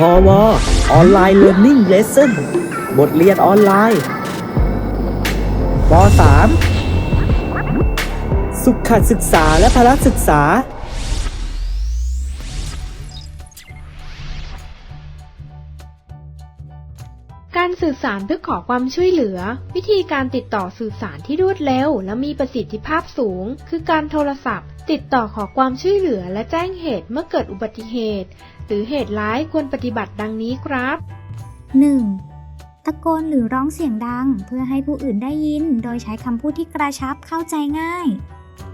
พอวออนไลน์เรียน i ิ g เลสเซ่นบทเรียนออนไลน์ป .3 สุขศึกษาและพละศึกษา การสื่อสารเพื่อขอความช่วยเหลือ วิธีการติดต่อสื่อสารที่รวดเร็ว และมีประสิทธิภาพสูง คือการโทรศัพท์ ติดต่อขอความช่วยเหลือและแจ้งเหตุเมื่อเกิดอุบัติเหตุ หรือเหตุร้ายควรปฏิบัติดังนี้ครับ 1. ตะโกนหรือร้องเสียงดัง เพื่อให้ผู้อื่นได้ยิน โดยใช้คำพูดที่กระชับเข้าใจง่าย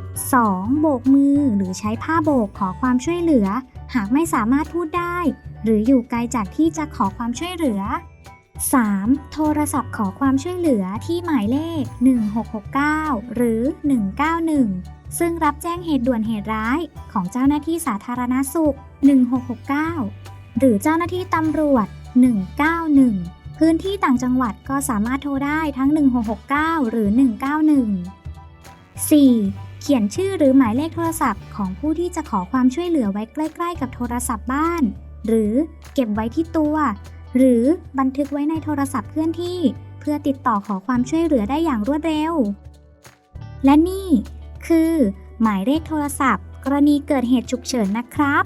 2. โบกมือหรือใช้ผ้าโบกขอความช่วยเหลือ หากไม่สามารถพูดได้ หรืออยู่ไกลจากที่จะขอความช่วยเหลือ 3. โทรศัพท์ขอความช่วยเหลือที่หมายเลข 1669 หรือ 191 ซึ่งรับแจ้งเหตุด่วนเหตุร้ายของเจ้าหน้าที่สาธารณสุข 1669 หรือเจ้าหน้าที่ตำรวจ 191 พื้นที่ต่างจังหวัดก็สามารถโทรได้ทั้ง 1669 หรือ 191 4. เขียนชื่อหรือหมายเลขโทรศัพท์ของผู้ที่จะขอความช่วยเหลือไว้ใกล้ ๆ กับโทรศัพท์บ้าน หรือเก็บไว้ที่ตัว หรือบันทึกไว้ในโทรศัพท์เคลื่อนที่ เพื่อติดต่อขอความช่วยเหลือได้อย่างรวดเร็ว และนี่ คือ หมายเลขโทรศัพท์ กรณีเกิดเหตุฉุกเฉินนะครับ